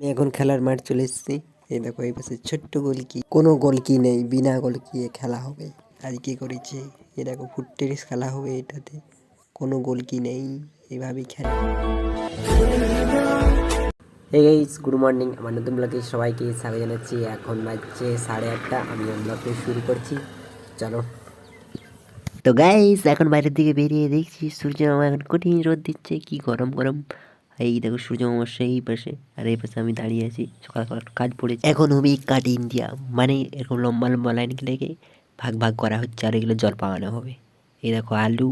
আমি এখন খেলার মাঠ চলে এসেছি। এই দেখো, এই পাশে ছোট্ট গোলকি কোনো গোলকি নেই, বিনা গোলকি খেলা হবে। আজ কি করেছে? এই দেখো ফুট খেলা হবে এটাতে, কোনো গোলকি নেই এইভাবেই খেলা। গাইস গুড মর্নিং আমার নতুন ব্লগে সবাইকে স্বাগত জানাচ্ছি। এখন বাজছে সাড়ে আটটা, আমি ব্লগটা শুরু করছি। চলো। তো গাইস এখন বাইরের দিকে বেরিয়ে দেখছি, সূর্য মামা এখন কঠিন রোদ দিচ্ছে, কি গরম গরম। এই দেখো সূর্য মামা সেই পাশে, আর এই পাশে আমি দাঁড়িয়ে আছি, সকাল সকাল কাজ পড়েছে। এখন আমি কাট ইন্ডিয়া মানে এরকম লম্বা লম্বা লাইন লেগে ভাগ ভাগ করা হচ্ছে আর এগুলো জল পাওয়ানো হবে। এই দেখো আলু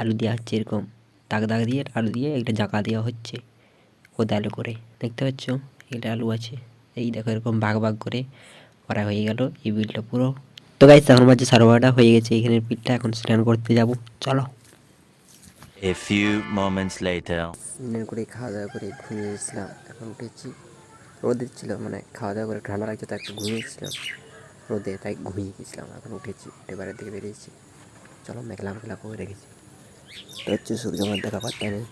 আলু দেওয়া হচ্ছে এরকম, দাগ দাগ দিয়ে আলু দিয়ে একটা জাকা দেওয়া হচ্ছে কোদালো করে। দেখতে পাচ্ছ? এটা আলু আছে। এই দেখো এরকম ভাগ ভাগ করে করা হয়ে গেল এই বিলটা পুরো। তো গাইস এখন বাজে বারোটা, হয়ে গেছে এখানে বিলটা এখন স্নান করতে যাব। চলো। A few moments later. করে খাওয়া দাওয়া করে ঘুমিয়েছিলাম এখন উঠেছি রোদের ছিল মানে খাওয়া দাওয়া করে ঠান্ডা লাগছে তাই একটু ঘুমিয়েছিলাম রোদে তাই ঘুমিয়ে গেছিলাম। এখন উঠেছি উঠে বাইরের দিকে বেরিয়েছি চলো মেঘলা মেঘলা করে রেখেছি। তো হচ্ছে সূর্য দেখা পাত্তা নেই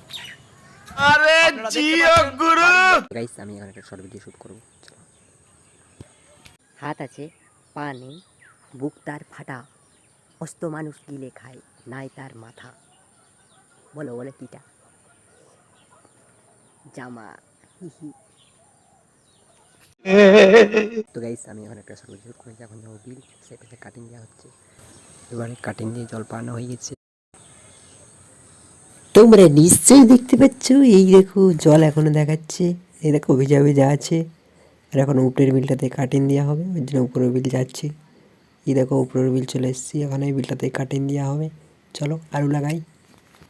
গাইস আমি এখন একটা শর্ট ভিডিও শ্যুট করব। চলো। হাত আছে পা নেই বুক তার ফাটা। অস্ত মানুষ গিলে খায় নাই তার মাথা। বলো বলো কিটা? জামা। তো গাইস আমি এখন একটা ভিডিও শ্যুট করেছি, এখন যাব বিল সেটাতে কাটিং দেওয়া হচ্ছে। এবারে কাটিং দিয়ে জল পানো হয়ে গেছে। তোমরা নিশ্চয়ই দেখতে পাচ্ছ, এই দেখো জল এখনও দেখাচ্ছে, এই দেখো ভেজা ভেজা আছে। আর এখন উপরের বিলটাতে কাটিং দেওয়া হবে ওই জন্য উপরের বিল যাচ্ছে। এই দেখো উপরের বিল চলে এসেছি, এখন এই বিলটাতে কাটিং দেওয়া হবে। চলো আলু লাগাই।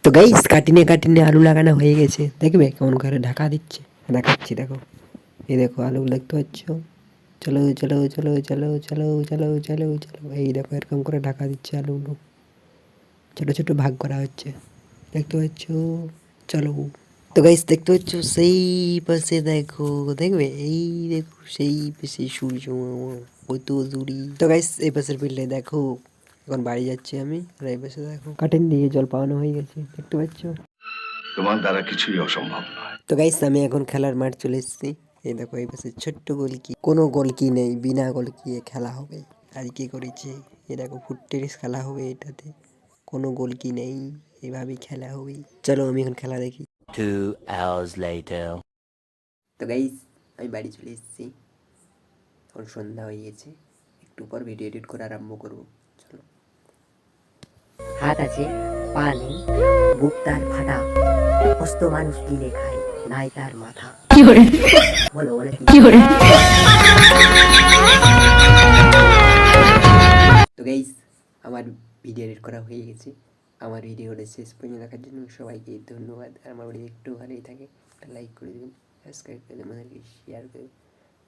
তো গাইস কাটিনে কাটিনে আলু লাগানো হয়ে গেছে। দেখবে কেমন করে ঢাকা দিচ্ছে? দেখাচ্ছি, দেখো। এই দেখো, আলু দেখতে পাচ্ছ? চলো চলো চলো চলো চলো চলো চলো চলো। এই দেখো, এরকম করে ঢাকা দিচ্ছে আলুগুলো। ছোটো ছোটো ভাগ করা হচ্ছে। দেখতে পাচ্ছ? চলো। তো গাইস দেখতে পাচ্ছ? সেই পাশে দেখো, দেখবে? এই দেখো, সেই পাশে সূর্য, কত দূরি। তো গাইস এই পাশের বিল্ডে দেখো। এখন বাড়ি যাচ্ছি আমি আর এই পাশে দেখো। কাটেন দিয়ে জল পাওয়ানো হয়ে গেছে দেখতে পাচ্ছ? তোমার দ্বারা কিছুই অসম্ভব নয়। তো গাইস আমি এখন খেলার মাঠ চলে এসেছি। এই দেখো এই পাশে ছোট্ট গোলকি কোনো গোলকি নেই বিনা গোল গোলকি খেলা হবে। আজকে করেছে? এই দেখো ফুট টেনিস খেলা হবে এটাতে কোনো গোলকি নেই এইভাবেই খেলা হবে। চলো আমি এখন খেলা দেখি। Two hours later. তো গাইস আমি বাড়ি চলে এসেছি। এখন সন্ধ্যা হয়ে গেছে একটু পর ভিডিও এডিট করে আরম্ভ করব। চলো। আছে পা নেই বুক তার ফাটা অস্ত মানুষ গিলে খায় নাই তার মাথা। বলো বলো কি? তো গাইস আমার ভিডিও এডিট করা হয়ে গেছে। আমার ভিডিওটা শেষ পর্যন্ত দেখার জন্য সবাইকে ধন্যবাদ। আর আমার ভিডিও একটু ভালোই থাকে একটা লাইক করে দেবেন সাবস্ক্রাইব করে দেবেন আমাদেরকে শেয়ার করে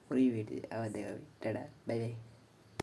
ওই ভিডিও আবার দেখা হবে। Tata bye bye